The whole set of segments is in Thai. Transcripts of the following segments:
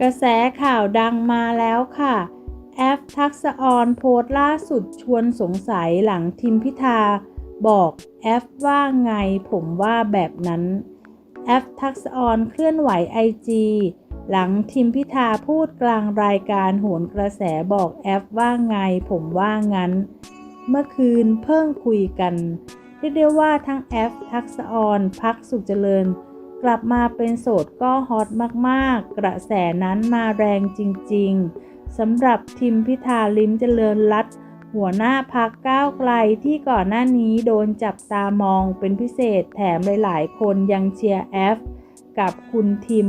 กระแสข่าวดังมาแล้วค่ะ แอฟทักษออนโพสต์ล่าสุดชวนสงสัยหลังทิมพิธา บอกแอฟว่าไงผมว่าแบบนั้น แอฟทักษออนเคลื่อนไหวไอจีหลังทิมพิธาพูดกลางรายการโหนกระแสบอกแอฟว่าไงผมว่างั้น เมื่อคืนเพิ่งคุยกัน เรียกได้ว่าทั้งแอฟทักษออนพักสุขเจริญ กลับมาเป็นโสดก็ฮอตมากๆ กระแสนั้นมาแรงจริงๆสำหรับทิมพิธาลิมเจริญรัตหัวหน้าพักก้าวไกลที่ก่อนหน้านี้โดนจับตามองเป็นพิเศษแถมหลายๆ คนยังเชียร์แอฟกับคุณทิม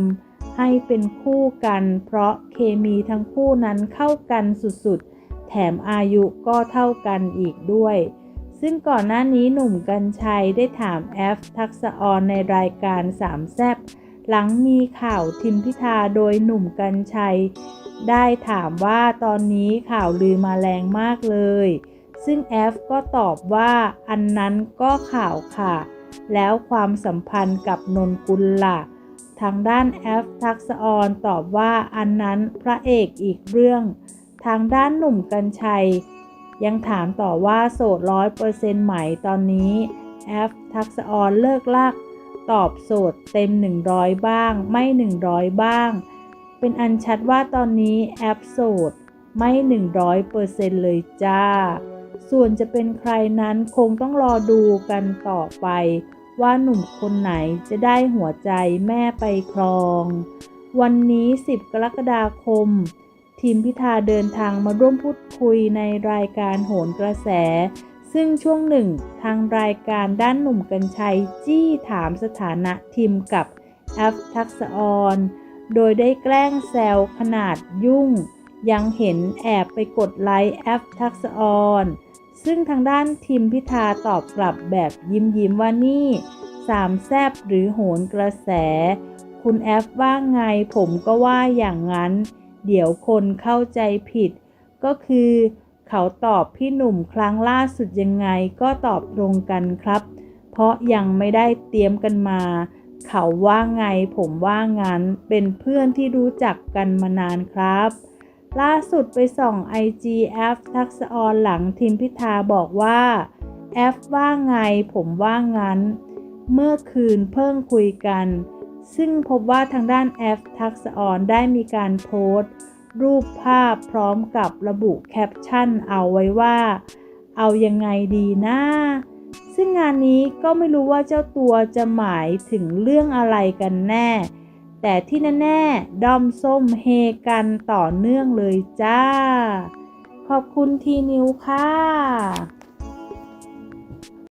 ให้เป็นคู่กัน เพราะเคมีทั้งคู่นั้นเข้ากันสุดๆ แถมอายุก็เท่ากันอีกด้วย ซึ่งก่อนหน้านี้หนุ่มกัญชัยได้ถามแอฟทักษออนในรายการสามแซบหลังมีข่าวทิมพิธาโดยหนุ่มกัญชัย ได้ถามว่าตอนนี้ข่าวลือมาแรงมากเลย ซึ่งแอฟก็ตอบว่าอันนั้นก็ข่าวค่ะ แล้วความสัมพันธ์กับนนกุลล่ะ ทางด้านแอฟทักษออนตอบว่าอันนั้นพระเอกอีกเรื่อง ทางด้านหนุ่มกัญชัย ยังถามต่อว่าโสดร้อยเปอร์เซ็นต์ไหมตอนนี้แอฟทักษออนเลิกลาก ตอบโสดเต็ม 100 บ้าง ไม่ 100 บ้าง เป็นอันชัดว่าตอนนี้แอปโสดไม่ 100%เลยจ้า ส่วนจะเป็นใครนั้นคงต้องรอดูกันต่อไป ว่าหนุ่มคนไหนจะได้หัวใจแม่ไปครอง วันนี้ 10 กรกฎาคม ทีมพิธาเดินทางมาร่วมพูดคุยในรายการโหนกระแส ซึ่งช่วงหนึ่งทางรายการด้านหนุ่มกัญชัยจี้ถามสถานะทีมกับแอฟทักษะออนโดยได้แกล้งแซวขนาดยุ่ง ยังเห็นแอบไปกดไลค์แอฟทักษะออนซึ่งทางด้านทีมพิธาตอบกลับแบบยิ้มยิ้มๆว่านี่สามแซบหรือโหนกระแส คุณแอฟว่าไงผมก็ว่าอย่างนั้น เดี๋ยวคนเข้าใจผิด ก็คือ เขาตอบพี่หนุ่มครั้งล่าสุดยังไงก็ตอบตรงกันครับ เพราะยังไม่ได้เตรียมกันมา เขาว่าไงผมว่างั้นเป็นเพื่อนที่รู้จักกันมานานครับ ล่าสุดไปส่อง IG แอฟทักษออนหลังทีมพิธาบอกว่าแอฟว่าไงผมว่างั้น เมื่อคืนเพิ่งคุยกัน ซึ่งพบว่าทางด้านแอฟทักษออนได้มีการโพสต์ รูปภาพพร้อมกับระบุแคปชั่นเอาไว้ว่า เอายังไงดีนะซึ่งงานนี้ก็ไม่รู้ว่าเจ้าตัวจะหมายถึงเรื่องอะไรกันแน่ แต่ที่แน่ๆด้อมส้มเฮกันต่อเนื่องเลยจ้า ขอบคุณทีนิวค่ะ